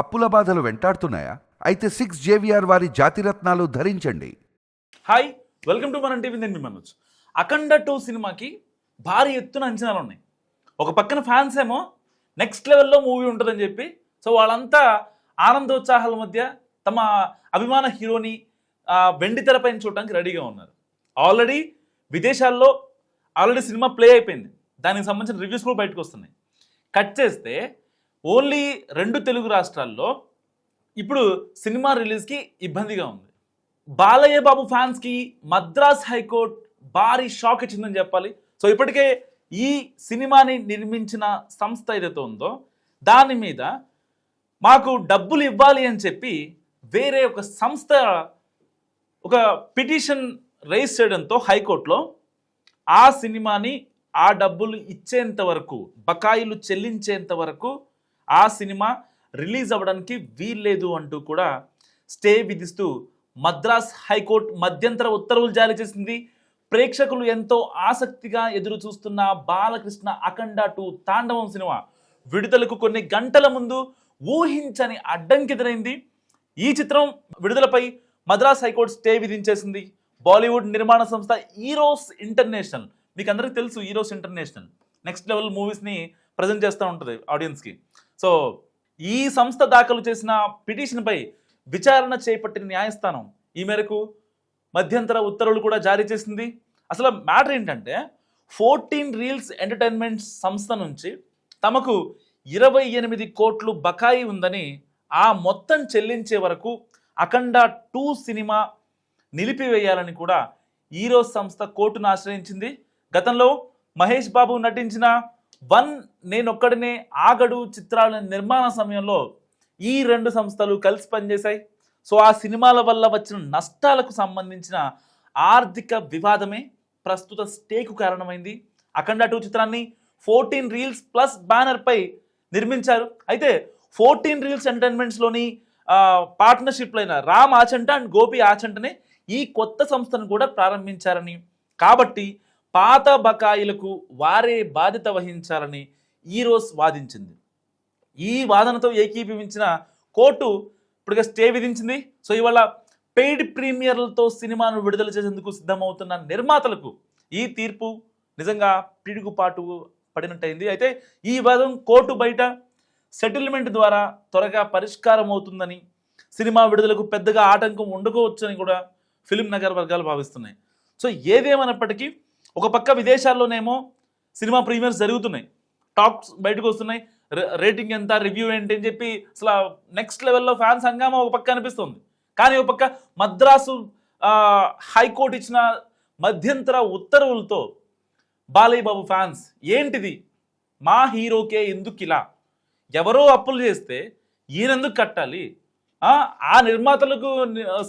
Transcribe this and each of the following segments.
అప్పుల బాధలు వెంటాడుతున్నాయా? అయితే సిక్స్ జేవిఆర్ వారి జాతిరత్నాలు ధరించండి. హాయ్ వెల్కమ్ టు మన టీవీ నేను మీ మనోజ్. అఖండ టూ సినిమాకి భారీ ఎత్తున అంచనాలు ఉన్నాయి. ఒక పక్కన ఫ్యాన్స్ ఏమో నెక్స్ట్ లెవెల్లో మూవీ ఉంటుందని చెప్పి సో వాళ్ళంతా ఆనందోత్సాహాల మధ్య తమ అభిమాన హీరోని వెండి తెరపైన చూడడానికి రెడీగా ఉన్నారు. ఆల్రెడీ విదేశాల్లో ఆల్రెడీ సినిమా ప్లే అయిపోయింది. దానికి సంబంధించిన రివ్యూస్ కూడా బయటకు వస్తున్నాయి. కట్ చేస్తే ఓన్లీ రెండు తెలుగు రాష్ట్రాల్లో ఇప్పుడు సినిమా రిలీజ్కి ఇబ్బందిగా ఉంది. బాలయ్య బాబు ఫ్యాన్స్కి మద్రాస్ హైకోర్టు భారీ షాక్ ఇచ్చిందని చెప్పాలి. సో ఇప్పటికే ఈ సినిమాని నిర్మించిన సంస్థ ఏదైతే ఉందో దాని మీద మాకు డబ్బులు ఇవ్వాలి అని చెప్పి వేరే ఒక సంస్థ ఒక పిటిషన్ రైజ్ చేయడంతో హైకోర్టులో ఆ సినిమాని ఆ డబ్బులు ఇచ్చేంత వరకు బకాయిలు చెల్లించేంత వరకు ఆ సినిమా రిలీజ్ అవ్వడానికి వీల్లేదు అంటూ కూడా స్టే విధిస్తూ మద్రాస్ హైకోర్టు మధ్యంతర ఉత్తర్వులు జారీ చేసింది. ప్రేక్షకులు ఎంతో ఆసక్తిగా ఎదురు చూస్తున్న బాలకృష్ణ అఖండ టూ తాండవం సినిమా విడుదలకు కొన్ని గంటల ముందు ఊహించని అడ్డంకెదురైంది ఈ చిత్రం విడుదలపై మద్రాస్ హైకోర్టు స్టే విధించేసింది. బాలీవుడ్ నిర్మాణ సంస్థ ఈరోస్ ఇంటర్నేషనల్. మీకు అందరికీ తెలుసు ఈరోస్ ఇంటర్నేషనల్. నెక్స్ట్ లెవెల్ మూవీస్ని ప్రజెంట్ చేస్తూ ఉంటుంది ఆడియన్స్కి. సో ఈ సంస్థ దాఖలు చేసిన పిటిషన్పై విచారణ చేపట్టిన న్యాయస్థానం ఈ మేరకు మధ్యంతర ఉత్తర్వులు కూడా జారీ చేసింది. అసలు మ్యాటర్ ఏంటంటే ఫోర్టీన్ రీల్స్ ఎంటర్టైన్మెంట్ సంస్థ నుంచి తమకు ఇరవై ఎనిమిది కోట్లు బకాయి ఉందని ఆ మొత్తం చెల్లించే వరకు అఖండ టూ సినిమా నిలిపివేయాలని కూడా ఈరోజ్ సంస్థ కోర్టును ఆశ్రయించింది. గతంలో మహేష్ బాబు నటించిన వన్ నేనొక్కడినే ఆగడు చిత్రాల నిర్మాణ సమయంలో ఈ రెండు సంస్థలు కలిసి పనిచేశాయి. సో ఆ సినిమాల వల్ల వచ్చిన నష్టాలకు సంబంధించిన ఆర్థిక వివాదమే ప్రస్తుత స్టేకు కారణమైంది. అఖండ టూ చిత్రాన్ని ఫోర్టీన్ రీల్స్ ప్లస్ బ్యానర్పై నిర్మించారు. అయితే ఫోర్టీన్ రీల్స్ ఎంటర్టైన్మెంట్స్లోని పార్ట్నర్షిప్లైన అయిన రామ్ ఆచంట అండ్ గోపి ఆచంటనే ఈ కొత్త సంస్థను కూడా ప్రారంభించారని. కాబట్టి పాత బకాయిలకు వారే బాధ్యత వహించాలని ఈరోస్ వాదించింది. ఈ వాదనతో ఏకీభవించిన కోర్టు ఇప్పటికే స్టే విధించింది. సో ఇవాళ పెయిడ్ ప్రీమియర్లతో సినిమాను విడుదల చేసేందుకు సిద్ధమవుతున్న నిర్మాతలకు ఈ తీర్పు నిజంగా పిడుగుపాటు పడినట్టయింది. అయితే ఈ వాదం కోర్టు బయట సెటిల్మెంట్ ద్వారా త్వరగా పరిష్కారం అవుతుందని సినిమా విడుదలకు పెద్దగా ఆటంకం ఉండకపోవచ్చని కూడా ఫిలిం నగర్ వర్గాలు భావిస్తున్నాయి. సో ఏదేమైనప్పటికీ ఒక పక్క విదేశాల్లోనేమో సినిమా ప్రీమియర్స్ జరుగుతున్నాయి. టాక్స్ బయటకు వస్తున్నాయి రేటింగ్ ఎంత రివ్యూ ఏంటి అని చెప్పి అసలు నెక్స్ట్ లెవెల్లో ఫ్యాన్స్ హంగామా ఒక పక్క అనిపిస్తుంది. కానీ ఒక పక్క మద్రాసు హైకోర్టు ఇచ్చిన మధ్యంతర ఉత్తర్వులతో బాలయ్యబాబు ఫ్యాన్స్ ఏంటిది? మా హీరోకే ఎందుకు ఇలా? ఎవరో అప్పులు చేస్తే ఈయనెందుకు కట్టాలి? ఆ నిర్మాతలకు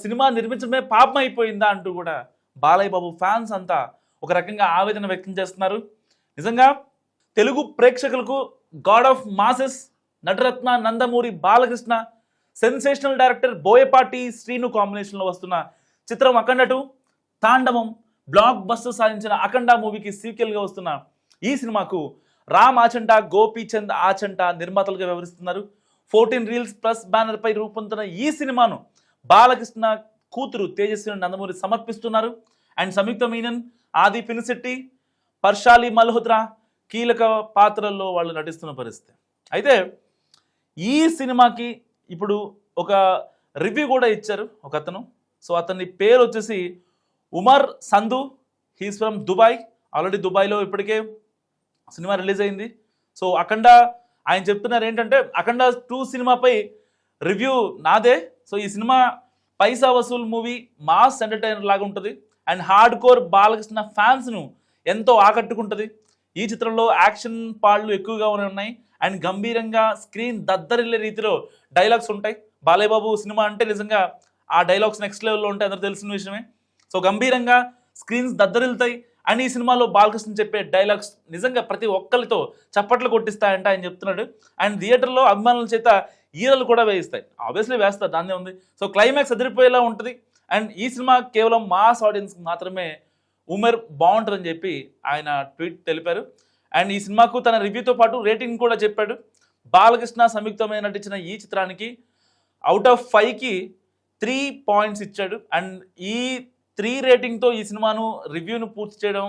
సినిమా నిర్మించడమే పాపం అయిపోయిందా అంటూ కూడా బాలయ్య బాబు ఫ్యాన్స్ అంతా ఒక రకంగా ఆవేదన వ్యక్తం చేస్తున్నారు. నిజంగా తెలుగు ప్రేక్షకులకు god of masses Nataratna Nandamuri Balakrishna sensational director Boyapati Srinu కాంబినేషన్లో వస్తున్న చిత్రం అఖండటు తాండవం బ్లాక్ బస్టర్ సాధించిన అఖండ మూవీకి సీక్వెల్గా వస్తున్న ఈ సినిమాకు రామ్ ఆచంట గోపీచంద్ ఆచంట నిర్మాతలుగా వ్యవహరిస్తున్నారు. ఫోర్టీన్ రీల్స్ ప్లస్ బ్యానర్పై రూపొందుతున్న ఈ సినిమాను బాలకృష్ణ కూతురు తేజస్విని నందమూరి సమర్పిస్తున్నారు. అండ్ సంయుక్త మీనన్ ఆది పినిశెట్టి పర్షాలి మల్హోత్రా కీలక పాత్రల్లో వాళ్ళు నటిస్తున్న పరిస్థితి. అయితే ఈ సినిమాకి ఇప్పుడు ఒక రివ్యూ కూడా ఇచ్చారు ఒక అతను సో అతని పేరు వచ్చేసి Umar Sandhu. He's from Dubai already దుబాయ్లో ఇప్పటికే సినిమా రిలీజ్ అయింది. సో అఖండ ఆయన చెప్తున్నారు ఏంటంటే అఖండ టూ సినిమాపై రివ్యూ నాదే. సో ఈ cinema paisa vasool movie mass entertainer లాగా ఉంటుంది. అండ్ హార్డ్ కోర్ బాలకృష్ణ ఫ్యాన్స్ను ఎంతో ఆకట్టుకుంటుంది. ఈ చిత్రంలో యాక్షన్ పాళ్ళు ఎక్కువగా ఉన్నాయి. అండ్ గంభీరంగా స్క్రీన్ దద్దరిల్లే రీతిలో డైలాగ్స్ ఉంటాయి. బాలయ్యబాబు సినిమా అంటే నిజంగా ఆ డైలాగ్స్ నెక్స్ట్ లెవెల్లో ఉంటాయి అందరూ తెలిసిన విషయమే. సో గంభీరంగా స్క్రీన్స్ దద్దరిల్తాయి అండ్ ఈ సినిమాలో బాలకృష్ణ చెప్పే డైలాగ్స్ నిజంగా ప్రతి ఒక్కరితో చప్పట్లు కొట్టిస్తాయంట ఆయన చెప్తున్నాడు. అండ్ థియేటర్లో అభిమానుల చేత ఈరలు కూడా వేయిస్తాయి. ఆబ్వియస్లీ వేస్తారు దాన్నే ఉంది. సో క్లైమాక్స్ అదిరిపోయేలా ఉంటుంది. అండ్ ఈ సినిమా కేవలం మాస్ ఆడియన్స్ మాత్రమే ఉమెర్ బాగుంటుందని చెప్పి ఆయన ట్వీట్ తెలిపారు. అండ్ ఈ సినిమాకు తన రివ్యూతో పాటు రేటింగ్ కూడా చెప్పాడు. బాలకృష్ణ సంయుక్తమైన నటించిన ఈ చిత్రానికి అవుట్ ఆఫ్ ఫైవ్కి త్రీ పాయింట్స్ ఇచ్చాడు. అండ్ ఈ త్రీ రేటింగ్తో ఈ సినిమాను రివ్యూను పూర్తి చేయడం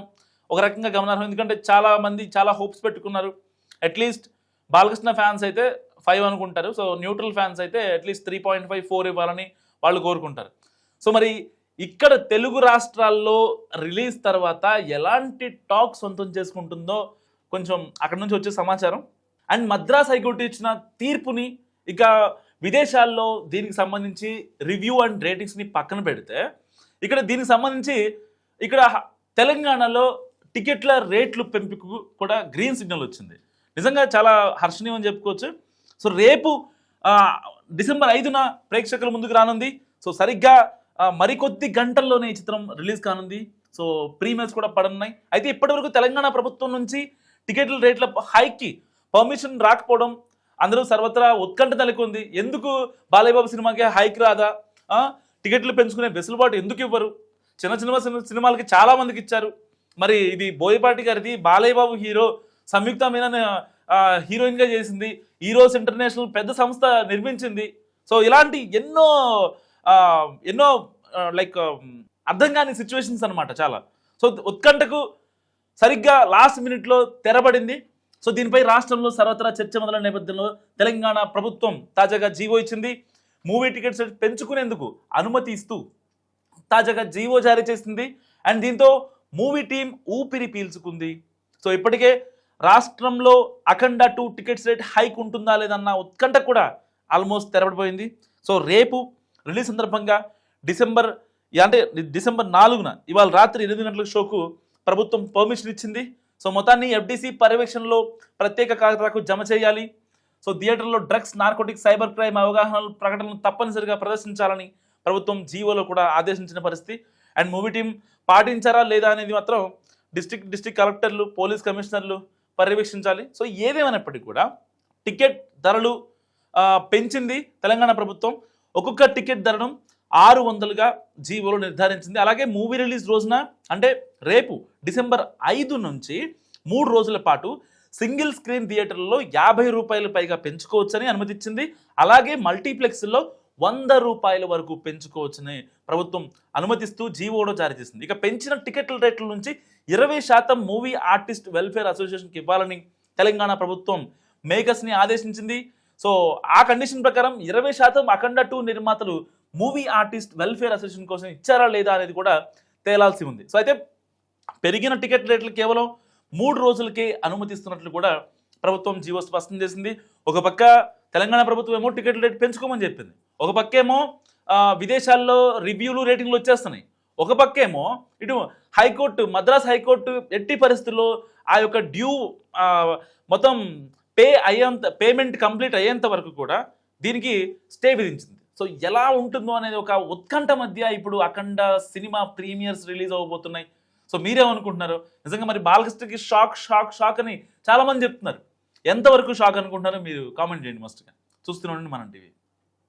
ఒక రకంగా గమనార్హం. ఎందుకంటే చాలా మంది చాలా హోప్స్ పెట్టుకున్నారు. అట్లీస్ట్ బాలకృష్ణ ఫ్యాన్స్ అయితే ఫైవ్ అనుకుంటారు. సో న్యూట్రల్ ఫ్యాన్స్ అయితే at least three point five four ఇవ్వాలని వాళ్ళు కోరుకుంటారు. సో మరి ఇక్కడ తెలుగు రాష్ట్రాల్లో రిలీజ్ తర్వాత ఎలాంటి టాక్ సొంతం చేసుకుంటుందో కొంచెం అక్కడ నుంచి వచ్చే సమాచారం. అండ్ మద్రాస్ హైకోర్టు ఇచ్చిన తీర్పుని ఇక విదేశాల్లో దీనికి సంబంధించి రివ్యూ అండ్ రేటింగ్స్ని పక్కన పెడితే ఇక్కడ దీనికి సంబంధించి ఇక్కడ తెలంగాణలో టికెట్ల రేట్లు పెంపుకు కూడా గ్రీన్ సిగ్నల్ వచ్చింది. నిజంగా చాలా హర్షణీయం అని చెప్పుకోవచ్చు. సో రేపు డిసెంబర్ ఐదున ప్రేక్షకుల ముందుకు రానుంది. సో సరిగ్గా మరికొద్ది గంటల్లోనే ఈ చిత్రం రిలీజ్ కానుంది. సో ప్రీమియర్స్ కూడా పడనున్నాయి. అయితే ఇప్పటివరకు తెలంగాణ ప్రభుత్వం నుంచి టికెట్ల రేట్ల హైక్కి పర్మిషన్ రాకపోవడం అందరూ సర్వత్రా ఉత్కంఠ నెలకొంది. ఎందుకు బాలయ్యబాబు సినిమాకి హైక్ రాదా? టికెట్లు పెంచుకునే వెసులుబాటు ఎందుకు ఇవ్వరు? చిన్న చిన్న సినిమా- సినిమాలకి చాలా మందికి ఇచ్చారు. మరి ఇది బోయపాటి గారిది బాలయ్యబాబు హీరో సంయుక్త మీనన్ హీరోయిన్గా చేసింది. హీరోస్ ఇంటర్నేషనల్ పెద్ద సంస్థ నిర్మించింది. సో ఇలాంటి ఎన్నో ఎన్నో లైక్ అర్థం కాని సిచ్యువేషన్స్ అనమాట చాలా. సో ఉత్కంఠకు సరిగ్గా లాస్ట్ మినిట్లో తెరబడింది. సో దీనిపై రాష్ట్రంలో సర్వత్రా చర్చ మొదలైన నేపథ్యంలో తెలంగాణ ప్రభుత్వం తాజాగా జీవో ఇచ్చింది. మూవీ టికెట్స్ పెంచుకునేందుకు అనుమతి ఇస్తూ తాజాగా జీవో జారీ చేసింది. అండ్ దీంతో మూవీ టీం ఊపిరి పీల్చుకుంది. సో ఇప్పటికే రాష్ట్రంలో Akhanda two tickets rate hike ఉంటుందా లేదన్న ఉత్కంఠ కూడా ఆల్మోస్ట్ తెరపడిపోయింది సో రేపు రిలీజ్ సందర్భంగా డిసెంబర్ అంటే డిసెంబర్ నాలుగున ఇవాళ రాత్రి ఎనిమిది గంటల షోకు ప్రభుత్వం పర్మిషన్ ఇచ్చింది. సో మొత్తాన్ని ఎఫ్డీసీ పర్యవేక్షణలో ప్రత్యేక ఖాతాకు జమ చేయాలి. సో థియేటర్లో డ్రగ్స్ నార్కోటిక్ సైబర్ క్రైమ్ అవగాహన ప్రకటనలు తప్పనిసరిగా ప్రదర్శించాలని ప్రభుత్వం జీవోలో కూడా ఆదేశించిన పరిస్థితి. అండ్ మూవీ టీం పాటించారా లేదా అనేది మాత్రం డిస్ట్రిక్ట్ డిస్ట్రిక్ట్ కలెక్టర్లు పోలీస్ కమిషనర్లు పర్యవేక్షించాలి. సో ఏదేమైనప్పటికీ కూడా టికెట్ ధరలు పెంచింది తెలంగాణ ప్రభుత్వం. ఒక్కొక్క టికెట్ ధరను ఆరు వందలుగా జీవోలో నిర్ధారించింది. అలాగే మూవీ రిలీజ్ రోజున అంటే రేపు డిసెంబర్ ఐదు నుంచి మూడు రోజుల పాటు సింగిల్ స్క్రీన్ థియేటర్లలో యాభై రూపాయల పైగా పెంచుకోవచ్చని అనుమతిచ్చింది. అలాగే మల్టీప్లెక్స్లో వంద రూపాయల వరకు పెంచుకోవచ్చని ప్రభుత్వం అనుమతిస్తూ జీవోలో జారీ చేసింది. ఇక పెంచిన టికెట్ల రేట్ల నుంచి ఇరవై శాతం మూవీ ఆర్టిస్ట్ వెల్ఫేర్ అసోసియేషన్కి ఇవ్వాలని తెలంగాణ ప్రభుత్వం మేకర్స్ని ఆదేశించింది. సో ఆ కండిషన్ ప్రకారం ఇరవై శాతం అఖండ టూ నిర్మాతలు మూవీ ఆర్టిస్ట్ వెల్ఫేర్ అసోసియేషన్ కోసం ఇచ్చారా లేదా అనేది కూడా తేలాల్సి ఉంది. సో అయితే పెరిగిన టికెట్ రేట్లు కేవలం మూడు రోజులకే అనుమతిస్తున్నట్లు కూడా ప్రభుత్వం జీవో స్పష్టం చేసింది. ఒక పక్క తెలంగాణ ప్రభుత్వం ఏమో టికెట్ రేట్ పెంచుకోమని చెప్పింది. ఒక పక్కేమో విదేశాల్లో రివ్యూలు రేటింగ్లు వచ్చేస్తున్నాయి. ఒక పక్కేమో ఇటు హైకోర్టు మద్రాస్ హైకోర్టు ఎట్టి పరిస్థితుల్లో ఆ యొక్క డ్యూ మొత్తం పే అయ్యేంత పేమెంట్ కంప్లీట్ అయ్యేంత వరకు కూడా దీనికి స్టే విధించింది. సో ఎలా ఉంటుందో అనేది ఒక ఉత్కంఠ మధ్య ఇప్పుడు అఖండ సినిమా ప్రీమియర్స్ రిలీజ్ అవ్వబోతున్నాయి. సో మీరేమనుకుంటున్నారు? నిజంగా మరి బాలకృష్ణకి షాక్ షాక్ షాక్ అని చాలామంది చెప్తున్నారు. ఎంతవరకు షాక్ అనుకుంటున్నారో మీరు కామెంట్ చేయండి మస్ట్గా చూస్తూనే ఉండండి మనం టీవీ.